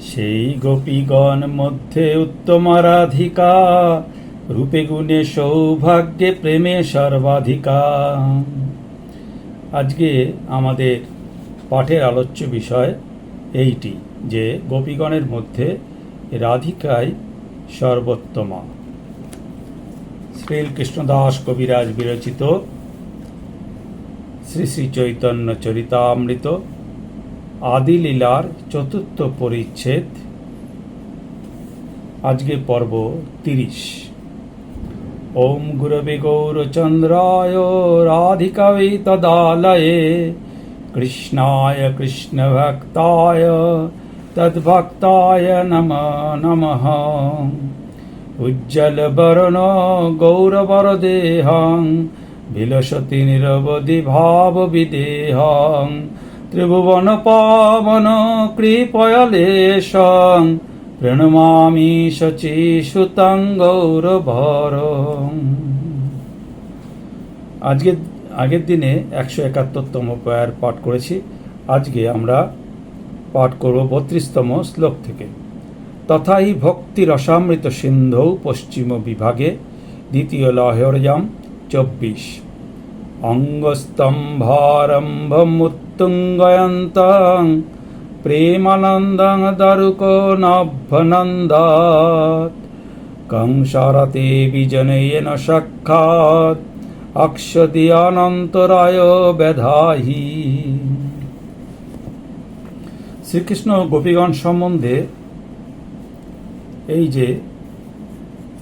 সেই গোপীগণ মধ্যে উত্তম রাধিকা রূপে গুণে সৌভাগ্যে প্রেমে সর্বাধিকা। আজকে আমাদের পাঠের আলোচ্য বিষয় এইটি যে গোপীগণের মধ্যে রাধিকাই সর্বোত্তমা। শ্রীকৃষ্ণদাস কবিরাজ বিরচিত শ্রী শ্রী চৈতন্য চরিতামৃত। আদিলীলার চতুর্থ পরিচ্ছেদ। আজকে পর্ব তিরিশ। ওম গুরবে গৌরচন্দ্রায় রাধিকাবে তদালয়ে, কৃষ্ণায় কৃষ্ণভক্তায় তদ্ভক্তায় নম নমঃ। উজ্জ্বলবর্ণ গৌরবরদেহং, বিলসতি নিরবধি ভাববিদেহং ত্রিভুবন পাবন কৃপয়লেশং, প্রণমামি শচীসুতং গৌরভর আজকে, আগের দিনে একশো একাত্তরতম পয়ার পাঠ করেছি। আজকে আমরা পাঠ করব বত্রিশতম শ্লোক থেকে। তথাই ভক্তি রসামৃত সিন্ধৌ পশ্চিম বিভাগে দ্বিতীয় লহরজাম চব্বিশ। অঙ্গস্তম্ভারম্ভমুত্তুঙ্গয়ন্তং প্রেমানন্দং দারুক নভ্যনন্দাত কংসারতে বিজনয়েন সাক্ষাৎ অক্ষদিয়ানন্তরায় বেধাহি শ্রীকৃষ্ণ গোপীগণ সম্বন্ধে এই যে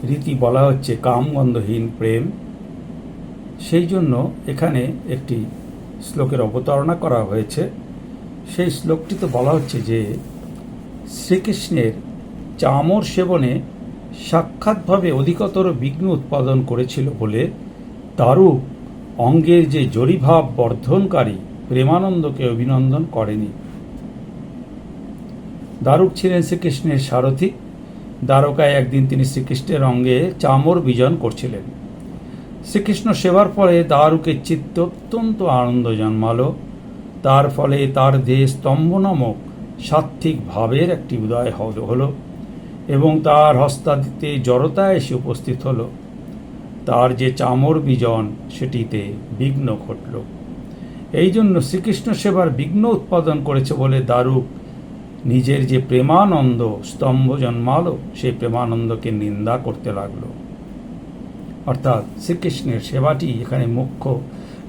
রীতি বলা হচ্ছে, কামগন্ধহীন প্রেম, সেই জন্য এখানে একটি শ্লোকের অবতারণা করা হয়েছে। সেই শ্লোকটিতে বলা হচ্ছে যে, শ্রীকৃষ্ণের চামর সেবনে সাক্ষাৎভাবে অধিকতর বিঘ্ন উৎপাদন করেছিল বলে তারও অঙ্গের যে জরিভাব বর্ধনকারী প্রেমানন্দকে অভিনন্দন করেনি। দারুক ছিলেন শ্রীকৃষ্ণের সারথী। দ্বারকায় একদিন তিনি শ্রীকৃষ্ণের অঙ্গে চামর বিজন করছিলেন। শ্রীকৃষ্ণ সেবার পরে দারুকে চিত্ত অত্যন্ত আনন্দ জন্মালো। তার ফলে তার দেহ স্তম্ভ নামক সাত্ত্বিক ভাবের একটি উদয় হল হলো এবং তার হস্তাদিতে জড়তা এসে উপস্থিত হল। তার যে চামর বিজন, সেটিতে বিঘ্ন ঘটল। এই জন্য শ্রীকৃষ্ণ সেবার বিঘ্ন উৎপাদন করেছে বলে দারুক নিজের যে প্রেমানন্দ স্তম্ভ জন্মালো, সেই প্রেমানন্দকে নিন্দা করতে লাগল। অর্থাৎ শ্রীকৃষ্ণের সেবাটি এখানে মুখ্য,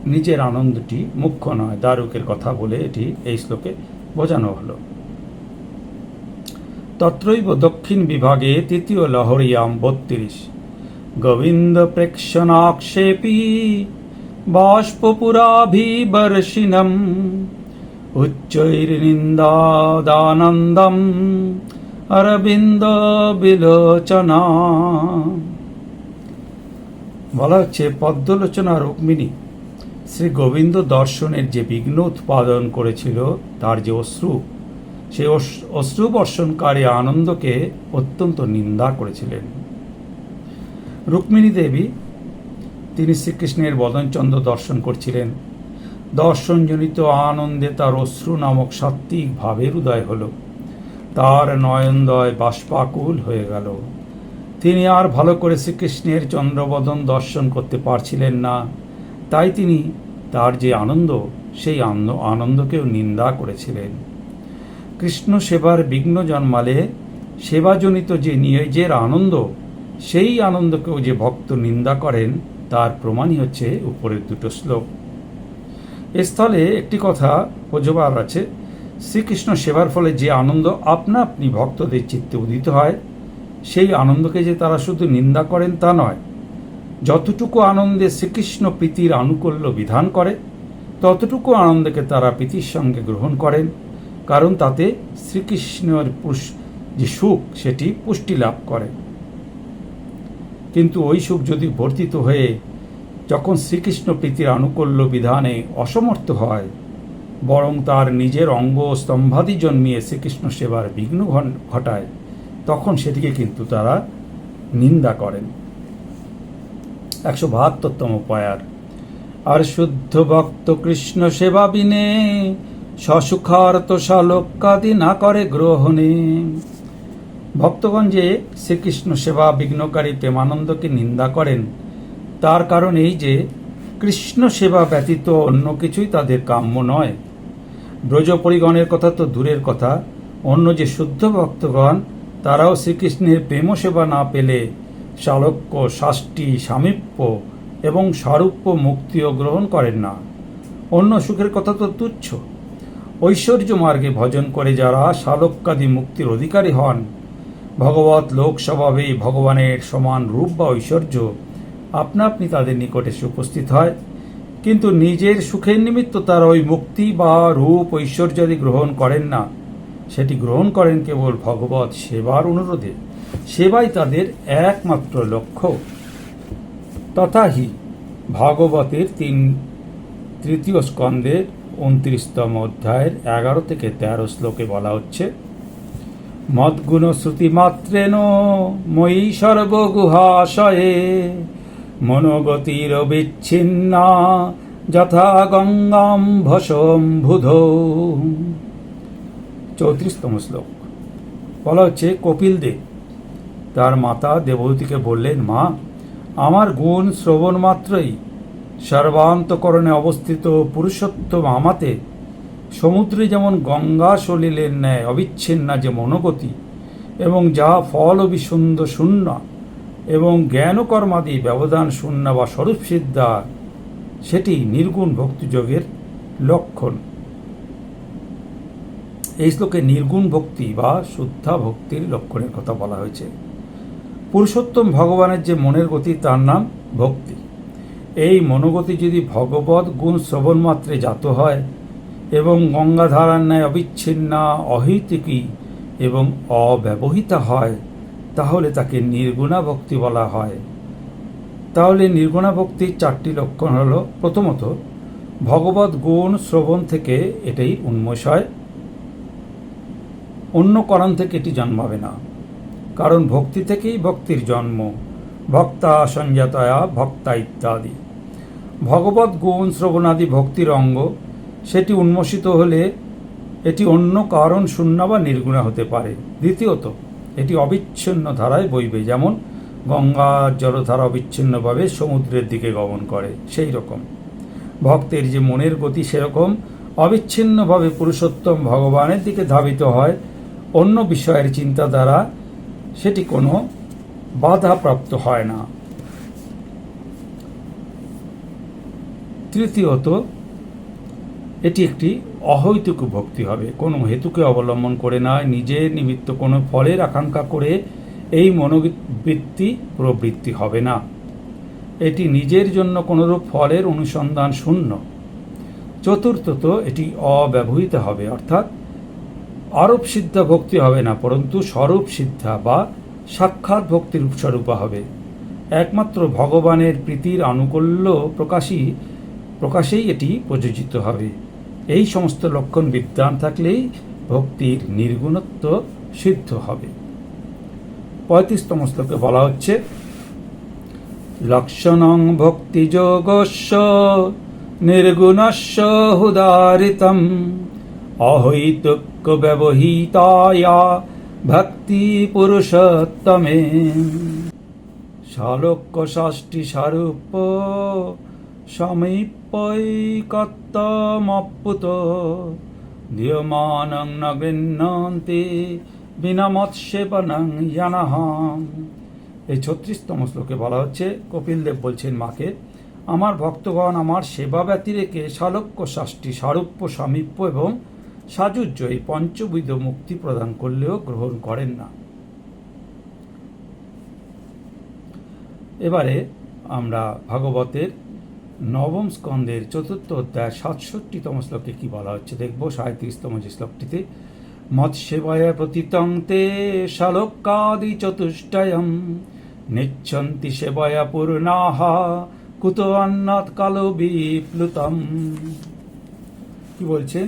নিজের আনন্দটি মুখ্য নয়, দারুকের কথা বলে এটি এই শ্লোকে বোঝানো হলো। তত্রৈব দক্ষিণ বিভাগে তৃতীয় লহরিয়াম বত্রিশ। গোবিন্দ প্রেক্ষণাক্ষেপী বাষ্পপুরাভিবর্ষিণম, উচ্চৈর্নিন্দাদানন্দম, অরবিন্দ বিলোচনা। বলা হচ্ছে পদ্মলোচনা রুক্মিণী। শ্রী গোবিন্দ দর্শনের যে বিঘ্ন উৎপাদন করেছিল, তার যে অশ্রু সেই অশ্রু বর্ষণকারী আনন্দকে অত্যন্ত নিন্দা করেছিলেন। রুক্মিণী দেবী, তিনি শ্রীকৃষ্ণের বদনচন্দ্র দর্শন করছিলেন। দর্শনজনিত আনন্দে তার অশ্রু নামক সাত্ত্বিক ভাবের উদয় হল। তার নয়নদয় বাষ্পাকুল হয়ে গেল। তিনি আর ভালো করে শ্রীকৃষ্ণের চন্দ্রবদন দর্শন করতে পারছিলেন না। তাই তিনি তার যে আনন্দ, সেই আনন্দ, আনন্দকেও নিন্দা করেছিলেন। কৃষ্ণ সেবার বিঘ্ন জন্মালে সেবাজনিত যে নিজের আনন্দ, সেই আনন্দকেও যে ভক্ত নিন্দা করেন, তার প্রমাণই হচ্ছে উপরের দুটো শ্লোক। স্থলে একটি কথা বোঝবার আছে, শ্রীকৃষ্ণ সেবার ফলে যে আনন্দ আপনা আপনি ভক্তদের চিত্তে উদিত হয় সেই আনন্দকে যে তারা শুধু নিন্দা করেন তা নয়, যতটুকু আনন্দে শ্রীকৃষ্ণ প্রীতির আনুকূল্য বিধান করে, ততটুকু আনন্দকে তারা প্রীতির সঙ্গে গ্রহণ করেন, কারণ তাতে শ্রীকৃষ্ণের যে সুখ, সেটি পুষ্টি লাভ করে। কিন্তু ওই সুখ যদি বর্ধিত হয়ে যখন শ্রীকৃষ্ণ প্রীতির আনুকূল্য বিধানে অসমর্থ হয়, বরং তার নিজের অঙ্গ স্তম্ভাদি জন্মিয়ে শ্রীকৃষ্ণ সেবার বিঘ্ন ঘটায় তখন সেটিকে কিন্তু তারা নিন্দা করেন। একশো বাহাত্তরতম পয়ার। আর শুদ্ধ ভক্ত কৃষ্ণ সেবা বিনে সসুখার্ত শালকাদি না করে গ্রহণে। ভক্তগণ যে শ্রীকৃষ্ণ সেবা বিঘ্নকারী প্রেমানন্দকে নিন্দা করেন, তার কারণ এই যে কৃষ্ণ সেবা ব্যতীত অন্য কিছুই তাদের কাম্য নয়। ব্রজ পরিগণের কথা তো দূরের কথা। অন্য যে শুদ্ধ ভক্তগণ তারাও শ্রীকৃষ্ণের প্রেম সেবা না পেলে শালক্য শাস্তি, সামীপ্য এবং সারূপ্য মুক্তিও গ্রহণ করেন না। অন্য সুখের কথা তো তুচ্ছ। ঐশ্বর্য মার্গে ভজন করে যারা শালক্যাদি মুক্তির অধিকারী হন, ভগবত লোক ভগবানের সমান রূপ বা ঐশ্বর্য আপনা আপনি তাদের নিকটে এসে উপস্থিত হয়, কিন্তু নিজের সুখের নিমিত্ত তারা ওই মুক্তি বা রূপ ঐশ্বর্যাদি গ্রহণ করেন না। সেটি গ্রহণ করেন কেবল ভগবত সেবার অনুরোধে। সেবাই তাদের একমাত্র লক্ষ্য। তথাহি ভাগবতের তিন, তৃতীয় স্কন্দের উনত্রিশতম অধ্যায়ের এগারো থেকে তেরো শ্লোকে বলা হচ্ছে, মদ্গুণ শ্রুতিমাত্রেন ময়ী সর্বগুহাশয়ে, মনোগতির বিচ্ছিন্না যথা গঙ্গাম চৌত্রিশতম শ্লোক। বলা হচ্ছে, কপিল দেব তার মাতা দেবতীকে বললেন, মা, আমার গুণ শ্রবণ মাত্রই সর্বান্তকরণে অবস্থিত পুরুষোত্তম আমাতে সমুদ্রে যেমন গঙ্গা সলিলের ন্যায় অবিচ্ছিন্না যে মনোগতি এবং যা ফল অবিশুদ্ধ শূন্য এবং জ্ঞানকর্মাদি ব্যবধান শূন্য বা স্বরূপ সিদ্ধা, সেটি নির্গুণ ভক্তিযোগের লক্ষণ। এই শ্লোকে নির্গুণ ভক্তি বা শুদ্ধা ভক্তির লক্ষণের কথা বলা হয়েছে। পুরুষোত্তম ভগবানের যে মনের গতি, তার নাম ভক্তি। এই মনোগতি যদি ভগবত গুণ শ্রবণ মাত্রে জাত হয় এবং গঙ্গাধারার ন্যায় অবিচ্ছিন্না, অহৈতিকী এবং অব্যবহিতা হয়, তাহলে তাকে নির্গুণা ভক্তি বলা হয়। তাহলে নির্গুণা ভক্তির চারটি লক্ষণ হল, প্রথমত ভগবত গুণ শ্রবণ থেকে এটাই উন্মেষ হয়। অন্য কারণ থেকে এটি জন্মাবে না। কারণ ভক্তি থেকেই ভক্তির জন্ম। ভক্তা সঞ্জাতয়া, ভক্তা ইত্যাদি। ভগবত গুণ শ্রবণাদি ভক্তির অঙ্গ, সেটি উন্মোষিত হলে এটি অন্য কারণ শূন্য বা নির্গুণা হতে পারে। দ্বিতীয়ত, এটি অবিচ্ছিন্ন ধারায় বইবে, যেমন গঙ্গার জলধারা অবিচ্ছিন্নভাবে সমুদ্রের দিকে গমন করে, সেই রকম। ভক্তের যে মনের গতি সেরকম, অবিচ্ছিন্নভাবে পুরুষোত্তম ভগবানের দিকে ধাবিত হয় অন্য বিষয়ের চিন্তা দ্বারা সেটি কোনো বাধাপ্রাপ্ত হয় না। তৃতীয়ত, এটি একটি অহৈতুক ভক্তি হবে। কোনো হেতুকে অবলম্বন করে নয় নিজের নিমিত্ত কোনো ফলের আকাঙ্ক্ষা করে এই মনোবৃত্তি প্রবৃত্তি হবে না। এটি নিজের জন্য কোনোরূপ ফলের অনুসন্ধান শূন্য। চতুর্থত, এটি অব্যবহৃত হবে, অর্থাৎ আরোপ সিদ্ধা ভক্তি হবে না, পরন্তু স্বরূপ সিদ্ধা বা সাক্ষাৎ ভক্তির স্বরূপা হবে। একমাত্র ভগবানের প্রীতির আনুকূল্য প্রকাশই, প্রকাশেই এটি প্রযোজিত হবে। এই সমস্ত লক্ষণ বিদ্যান থাকলেই ভক্তির নির্গুণত্ব সিদ্ধ হবে। পঁয়ত্রিশতম শ্লোকে বলা হচ্ছে, লক্ষণং ভক্তিযোগস্য নির্গুণস্য হুদারিতম অহৈতুক্য ব্যবহিতায়া ভক্তি পুরুষোত্তমে। শালক্য ষষ্ঠী স্বরূপ সমীপৈকত্তমপ্যুত ধিয়মানং ন গৃহ্ণন্তি বিনা মৎস্যেপনং জানাহাম এই ছত্রিশতম শ্লোকে বলা হচ্ছে কপিল দেব বলছেন মাকে, আমার ভক্তগণ আমার সেবা ব্যতিরেকে শালক্য ষষ্ঠী সারূপ্য সামীপ্য এবং সাজুজ্য এই পঞ্চবিধ মুক্তি প্রদান করলেও গ্রহণ করেন না। এবারে আমরা ভাগবতের নবম স্কন্ধের চতুর্থ অধ্যায় সাতষট্টিতম শ্লোকে কি বলা হচ্ছে দেখব সাঁত্রিশতম যে শ্লোকটিতে, মৎস্যেবয়া প্রতীতং তে শালকাদি চতুষ্টয়ম, নিচ্ছন্তি সেবয়া পূর্ণাহা কুত অন্নাথ কালো বিপ্লুতম। কি বলছে?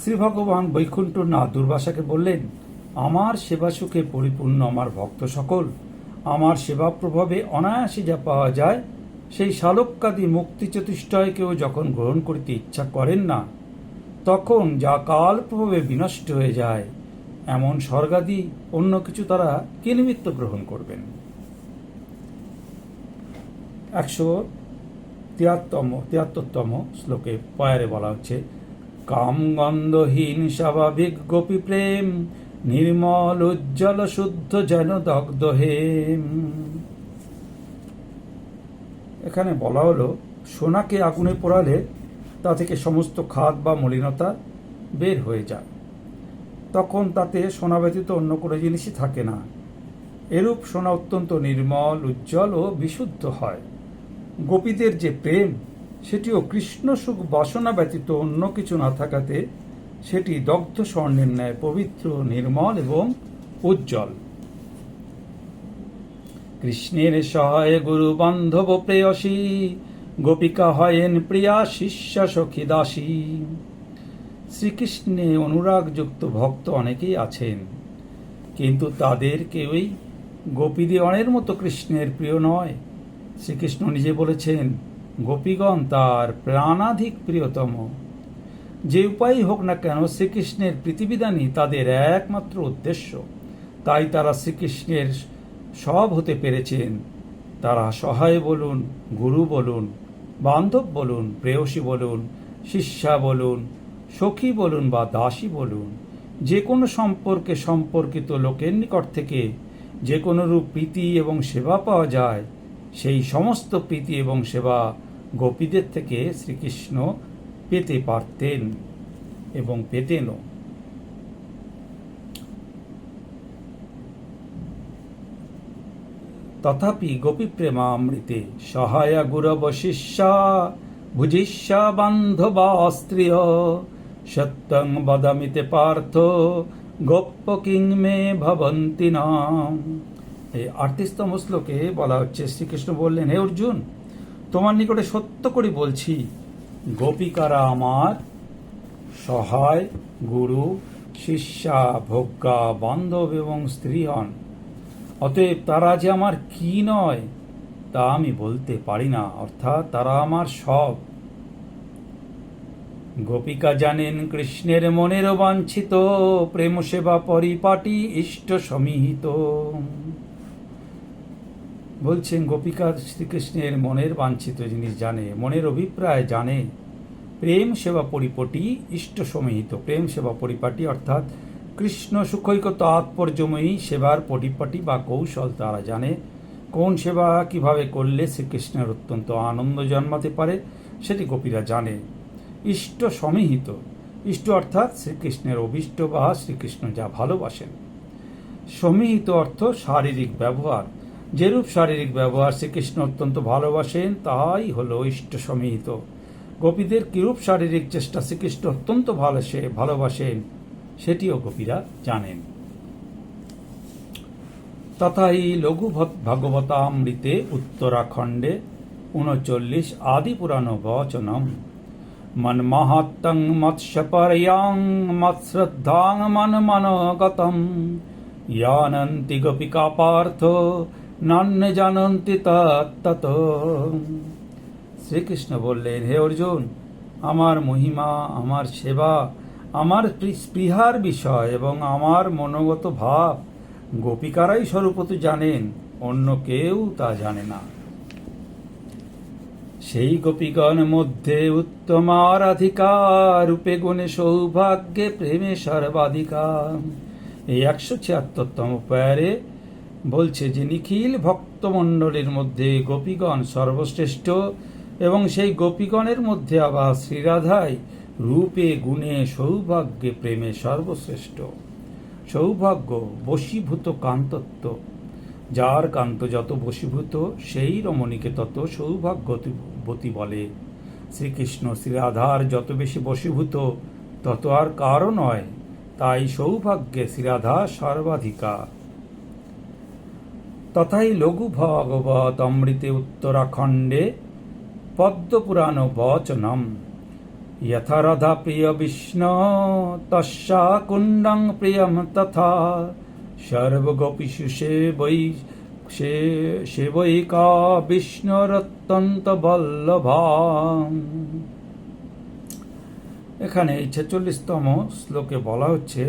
শ্রী ভগবান বৈকুণ্ঠনাথ দুর্বাসাকে বললেন, আমার সেবা সুখে পরিপূর্ণ আমার ভক্ত সকল। আমার সেবা প্রভাবে অনায়াসে যা পাওয়া যায়, সেই শালক্যাদি মুক্তি চতুষ্টয়কেও যখন গ্রহণ করিতে ইচ্ছা করেন না, তখন যা কাল প্রভাবে বিনষ্ট হয়ে যায়, এমন স্বর্গাদি অন্য কিছু তারা কি নিমিত্ত গ্রহণ করবেন? একশো তিয়াত্তম তিয়াত্তরতম শ্লোকে পয়ারে বলা হচ্ছে কাম গন্ধহীন স্বাভাবিক গোপী প্রেম, নির্মল, উজ্জ্বল, শুদ্ধ যেন দগ্ধ হেম। এখানে বলা হলো, সোনাকে আগুনে পোড়ালে তা থেকে সমস্ত খাদ বা মলিনতা বের হয়ে যায়। তখন তাতে সোনা ব্যতীত অন্য কোনো জিনিসই থাকে না। এরূপ সোনা অত্যন্ত নির্মল, উজ্জ্বল ও বিশুদ্ধ হয়। গোপীদের যে প্রেম সেটিও কৃষ্ণ সুখ বাসনা ব্যতীত অন্য কিছু না থাকাতে সেটি দগ্ধ স্বর্ণের ন্যায় পবিত্র, নির্মল এবং উজ্জ্বল। কৃষ্ণের সহায় গুরু বান্ধব প্রেয়সী, গোপিকা হয়েন প্রিয়া শিষ্য সখী দাসী। শ্রীকৃষ্ণে অনুরাগযুক্ত ভক্ত অনেকেই আছেন, কিন্তু তাদের কেউই গোপীদেওয়ানের মতো কৃষ্ণের প্রিয় নয়। শ্রীকৃষ্ণ নিজে বলেছেন গোপীগণ তার প্রাণাধিক প্রিয়তম। যে উপায়ই হোক না কেন, শ্রীকৃষ্ণের পৃথিবীদানই তাদের একমাত্র উদ্দেশ্য। তাই তারা শ্রীকৃষ্ণের সব হতে পেরেছেন। তারা সহায় বলুন, গুরু বলুন, বান্ধব বলুন, প্রেয়সী বলুন, শিষ্যা বলুন, সখী বলুন বা দাসী বলুন, যে কোনো সম্পর্কে সম্পর্কিত লোকের নিকট থেকে যে কোনো রূপ প্রীতি এবং সেবা পাওয়া যায়, সেই সমস্ত প্রীতি এবং সেবা গোপীদের থেকে শ্রীকৃষ্ণ পেতে পারতেন এবং পেতেনও তথাপি গোপীপ্রেমামৃতে সহায়া গুরব শিষ্যা ভুজিষ্যা বান্ধবা স্ত্রিয় সত্যং বদামিতে পার্থ গোপ্য কিং মে ভবন্তি নাম। এই আটত্রিশতম শ্লোকে বলা হচ্ছে, শ্রীকৃষ্ণ বললেন, হে অর্জুন তোমার নিকটে সত্য করে বলছি, গোপিকারা আমার সহায় গুরু, শিষ্যা ভোগ্যা বান্ধব এবং স্ত্রী হন অতএব তারা যে আমার কি নয়, তা আমি বলতে পারি না, অর্থাৎ তারা আমার সব। গোপিকা জানেন কৃষ্ণের মনের বাঞ্ছিত প্রেম সেবা পরিপাটি, ইষ্ট সমীহিত। বলছেন, গোপিকা শ্রীকৃষ্ণের মনের বাঞ্ছিত জিনিস জানে, মনের অভিপ্রায় জানে। প্রেম সেবা পরিপটি ইষ্ট সমিহিত। প্রেম সেবা পরিপাটি অর্থাৎ কৃষ্ণ সুখৈক তাৎপর্যময়ী সেবার পরিপাটি বা কৌশল তারা জানে। কোন সেবা কীভাবে করলে শ্রীকৃষ্ণের অত্যন্ত আনন্দ জন্মাতে পারে, সেটি গোপীরা জানে। ইষ্ট সমিহিত। ইষ্ট অর্থাৎ শ্রীকৃষ্ণের অভিষ্ট বা শ্রীকৃষ্ণ যা ভালোবাসেন। সমিহিত অর্থ শারীরিক ব্যবহার। যেরূপ শারীরিক ব্যবহার শ্রীকৃষ্ণ অত্যন্ত ভালোবাসেন তাই হলো ইষ্ট সমিহিত। গোপীদের কিরূপ শারীরিক চেষ্টা শ্রীকৃষ্ণ অত্যন্ত ভালোসে ভালোবাসেন, সেটিও গোপীরা জানেন। তথা এই লঘু ভাগবতামৃতে উত্তরাখণ্ডে উনচল্লিশ আদি পুরাণ বচনম। মন্মহাত্তং মৎস্যপরয়াং মৎশ্রদ্ধাং মন মনোগতম ইয়ানন্তি গোপিকা পার্থ নান্য জানন্তি তত্তত শ্রীকৃষ্ণ বললেন, হে অর্জুন, আমার মহিমা, আমার সেবা, আমার স্পৃহার বিষয় এবং আমার মনোগত ভাব, গোপিকারাই স্বরূপত জানেন, অন্য কেউ তা জানে না। সেই গোপীগণ মধ্যে উত্তম আরাধিকার রূপে গুণে সৌভাগ্যে প্রেমে সর্বাধিকার। এই একশো ছিয়াত্তরতম প্যারে বলছে যে, নিখিল ভক্তমণ্ডলীর মধ্যে গোপীগণ সর্বশ্রেষ্ঠ এবং সেই গোপীগণের মধ্যে আবার শ্রীরাধাই রূপে, গুণে, সৌভাগ্যে, প্রেমে সর্বশ্রেষ্ঠ। সৌভাগ্য বশীভূত কান্তত্ব। যার কান্ত যত বশীভূত, সেই রমণীকে তত সৌভাগ্যবতী বলে। শ্রীকৃষ্ণ শ্রীরাধার যত বেশি বশীভূত, তত আর কারও নয়। তাই সৌভাগ্যে শ্রীরাধা সর্বাধিকার তথাই লঘু ভগবত অমৃতে উত্তরাখণ্ডে পদ্মপুরাণ বচনম। যথারধা প্রিয় বিষ্ণু, তস্যা কুণ্ডং প্রিয়ম তথা সর্বগোপীষু সেবৈ, সে, সেবৈকা বিষ্ণুরত্যন্ত বল্লভা এখানে এই ছেচল্লিশতম শ্লোকে বলা হচ্ছে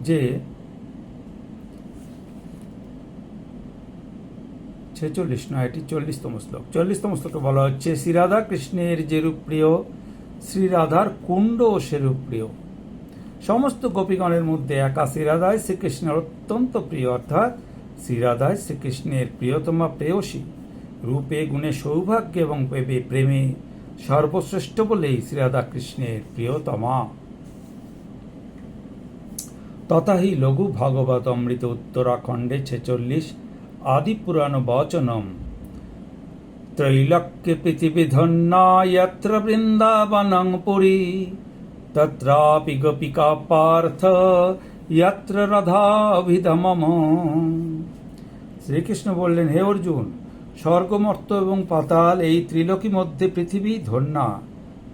যে ছেচল্লিশ নয় এটি চল্লিশতম শ্লোক। চল্লিশতম শ্লোকে বলা হচ্ছে শ্রীরাধা কৃষ্ণের যেরূপ প্রিয় শ্রীরাধার কুণ্ড ও সেরূপ প্রিয়। সমস্ত গোপীগণের মধ্যে একা শ্রীরাধায় শ্রীকৃষ্ণের অত্যন্ত প্রিয়, অর্থাৎ শ্রীরাধায় শ্রীকৃষ্ণের প্রিয়তমা প্রেয়সী। রূপে, গুণে, সৌভাগ্য এবং প্রেমে প্রেমে সর্বশ্রেষ্ঠ বলেই শ্রীরাধা কৃষ্ণের প্রিয়তমা। তথাহি লঘু ভাগবত অমৃত উত্তরাখণ্ডে ছেচল্লিশ ধন্যা যত্র বৃন্দাবনং পুরী তত্রাপি গোপিকা পার্থ যত্র রাধাভিধমম শ্রীকৃষ্ণ বললেন হে অর্জুন, স্বর্গমর্ত এবং পাতাল এই ত্রিলোকী মধ্যে পৃথিবী ধন্যা।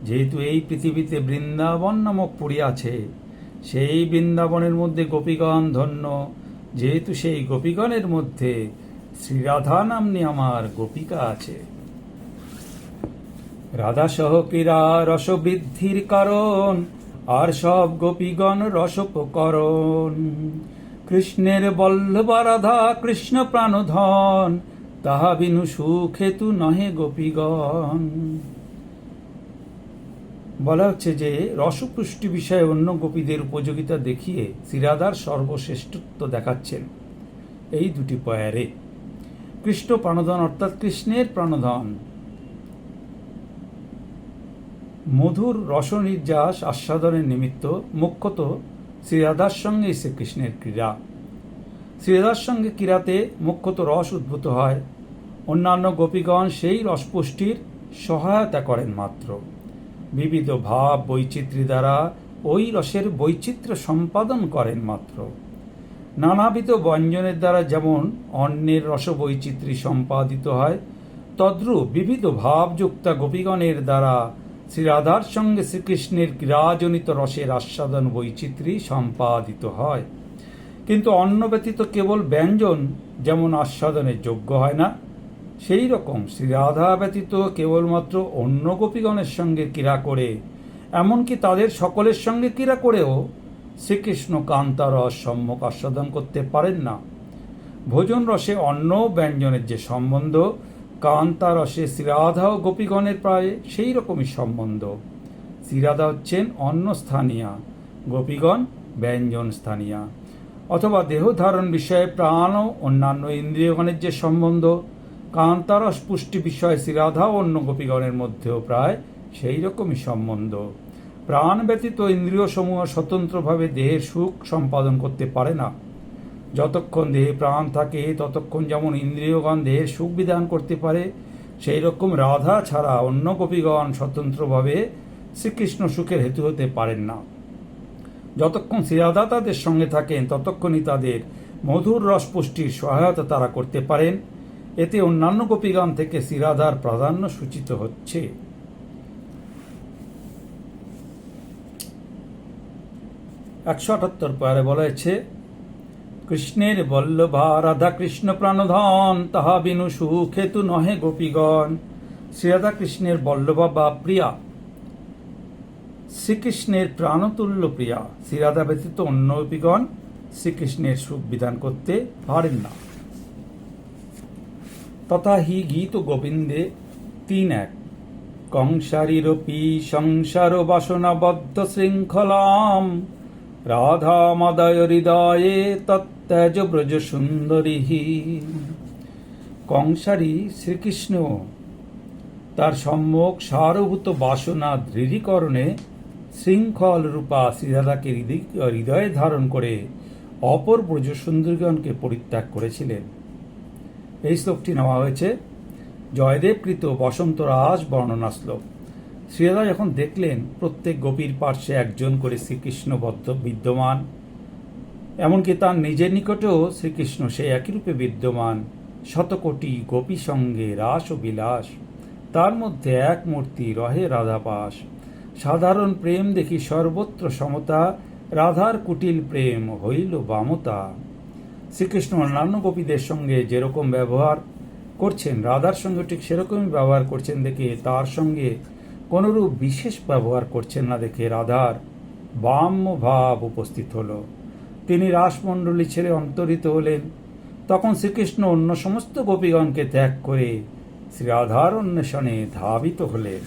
যেহেতু এই পৃথিবীতে বৃন্দাবন নামক পুরী আছে, সেই বৃন্দাবনের মধ্যে গোপীগণ ধন্য। যেহেতু সেই গোপীগণের মধ্যে শ্রীরাধা নামনি আমার গোপিকা আছে। রাধা সহ ক্রীড়া রসবৃদ্ধির কারণ, আর সব গোপীগণ রসোপকরণ। কৃষ্ণের বল্লভা রাধা কৃষ্ণ প্রাণধন, তাহা বিনু সুখেতু নহে গোপীগণ। বলা হচ্ছে যে রসপুষ্টি বিষয়ে অন্য গোপীদের উপযোগিতা দেখিয়ে শ্রীরাধার সর্বশ্রেষ্ঠত্ব দেখাচ্ছেন। এই দুটি পয়ারে। কৃষ্ণ প্রাণধন অর্থাৎ কৃষ্ণের প্রাণধন। মধুর রস রসনির্যাস আস্বাদনের নিমিত্ত মুখ্যত শ্রীরাধার সঙ্গে শ্রীকৃষ্ণের ক্রীড়া। শ্রীরাধার সঙ্গে ক্রীড়াতে মুখ্যত রস উদ্ভূত হয়। অন্যান্য গোপীগণ সেই রসপুষ্টির সহায়তা করেন মাত্র। বিবিধ ভাব বৈচিত্র্য দ্বারা ওই রসের বৈচিত্র্য সম্পাদন করেন মাত্র। নানাবিধ ব্যঞ্জনের দ্বারা যেমন অন্যের রস বৈচিত্র্য সম্পাদিত হয়, তদ্রূপ বিবিধ ভাবযুক্তা গোপীগণের দ্বারা শ্রীরাধার সঙ্গে শ্রীকৃষ্ণের ক্রীড়াজনিত রসের আস্বাদন বৈচিত্র্য সম্পাদিত হয়। কিন্তু অন্য ব্যতীত কেবল ব্যঞ্জন যেমন আস্বাদনের যোগ্য হয় না সেই রকম শ্রীরাধা ব্যতীত কেবলমাত্র অন্য গোপীগণের সঙ্গে ক্রীড়া করে, এমনকি তাদের সকলের সঙ্গে ক্রীড়া করেও শ্রীকৃষ্ণ কান্তারস সম্যক আস্বাদন করতে পারেন না। ভোজন রসে অন্য ব্যঞ্জনের যে সম্বন্ধ, কান্তারসে শ্রীরাধা ও গোপীগণের প্রায় সেই রকমই সম্বন্ধ শ্রীরাধা হচ্ছেন অন্য স্থানীয়া, গোপীগণ ব্যঞ্জন স্থানীয়া। অথবা দেহ ধারণ বিষয়ে প্রাণ ও অন্যান্য ইন্দ্রিয়গণের যে সম্বন্ধ কান্তারস পুষ্টি বিষয়ে শ্রীরাধা অন্য গোপীগণের মধ্যেও প্রায় সেই রকমই সম্বন্ধ। প্রাণ ব্যতীত ইন্দ্রিয় সমূহ স্বতন্ত্রভাবে দেহের সুখ সম্পাদন করতে পারে না। যতক্ষণ দেহে প্রাণ থাকে, ততক্ষণ যেমন ইন্দ্রিয়গণ দেহের সুখ বিধান করতে পারে, সেই রকম রাধা ছাড়া অন্য গোপীগণ স্বতন্ত্রভাবে শ্রীকৃষ্ণ সুখের হেতু হতে পারেন না। যতক্ষণ শ্রীরাধা তাদের সঙ্গে থাকেন, ততক্ষণই তাদের মধুর রস পুষ্টির সহায়তা তারা করতে পারেন। এতে অন্যান্য গোপীগণ থেকে শ্রীরাধার প্রাধান্য সূচিত হচ্ছে। একশো আটাত্তর পরে বলেছে কৃষ্ণের বল্লভা রাধা কৃষ্ণ প্রাণধন, তাহা বিনু সুখেতু নহে গোপীগণ। শ্রীরাধা কৃষ্ণের বল্লভা বা প্রিয়া, শ্রীকৃষ্ণের প্রাণতুল্য প্রিয়া। শ্রীরাধা ব্যতীত অন্য গোপীগণ শ্রীকৃষ্ণের সুখ বিধান করতে পারেন না। তথা হি গীত গোবিন্দে তিন এক। কংসারীরপি সংসার বাসনাবদ্ধ শৃঙ্খলাম। রাধা মাদয় হৃদয়ে তত্ত্যাজ ব্রজ সুন্দরী কংসারী শ্রীকৃষ্ণ, তার সম্মুখ সারভূত বাসনা দৃঢ়ীকরণে শৃঙ্খল রূপা শ্রীরাধাকে হৃদয়ে ধারণ করে অপর ব্রজ সুন্দরীগণকে পরিত্যাগ করেছিলেন। এই শ্লোকটি নেওয়া হয়েছে জয়দেবকৃত বসন্ত রাস বর্ণনা শ্লোক। শ্রীরাধা যখন দেখলেন, প্রত্যেক গোপীর পার্শ্বে একজন করে শ্রীকৃষ্ণ বিদ্যমান, এমনকি তার নিজের নিকটেও শ্রীকৃষ্ণ সেই একই রূপে বিদ্যমান শতকোটি গোপী সঙ্গে রাস ও বিলাস। তার মধ্যে এক মূর্তি রহে রাধাপাস সাধারণ প্রেম দেখি সর্বত্র সমতা, রাধার কুটিল প্রেম হইল বামতা। শ্রীকৃষ্ণ অন্যান্য গোপীদের সঙ্গে যেরকম ব্যবহার করছেন, রাধার সঙ্গে ঠিক সেরকমই ব্যবহার করছেন দেখে তার সঙ্গে কোনরূপ বিশেষ ব্যবহার করছেন না দেখে রাধার বাম্য ভাব উপস্থিত হলো। তিনি রাসমণ্ডলী ছেড়ে অন্তরিত হলেন। তখন শ্রীকৃষ্ণ অন্য সমস্ত গোপীগণকে ত্যাগ করে শ্রী রাধার অন্বেষণে ধাবিত হলেন।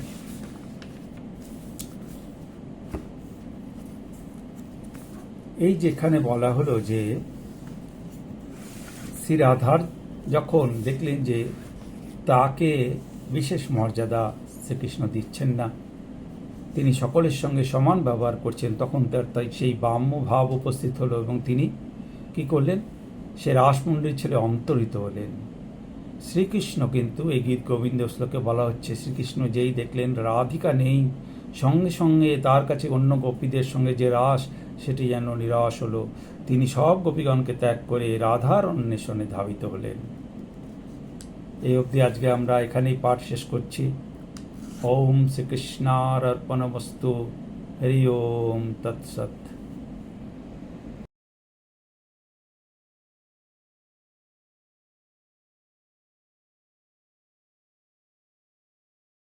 এই যেখানে বলা হলো যে শ্রী রাধার যখন দেখলেন যে তাকে বিশেষ মর্যাদা শ্রীকৃষ্ণ দিচ্ছেন না, তিনি সকলের সঙ্গে সমান ব্যবহার করছেন, তখন তার তাই সেই বাম্য ভাব উপস্থিত হলো এবং তিনি কি করলেন? সে রাসমন্ডির ছেলে অন্তরিত হলেন। শ্রীকৃষ্ণ কিন্তু এই গীত গোবিন্দ শ্লোকে বলা হচ্ছে, শ্রীকৃষ্ণ যেই দেখলেন, রাধিকা নেই, সঙ্গে সঙ্গে তার কাছে অন্য গোপীদের সঙ্গে যে রাস, সেটি যেন নিরাশ হলো। তিনি সব গোপীগণকে ত্যাগ করে রাধার অন্বেষণে ধাবিত হলেন। এই অবধি আজকে আমরা এখানেই পাঠ শেষ করছি। ওম শ্রীকৃষ্ণার অর্পণ বস্তু হরি ওম তৎসৎ।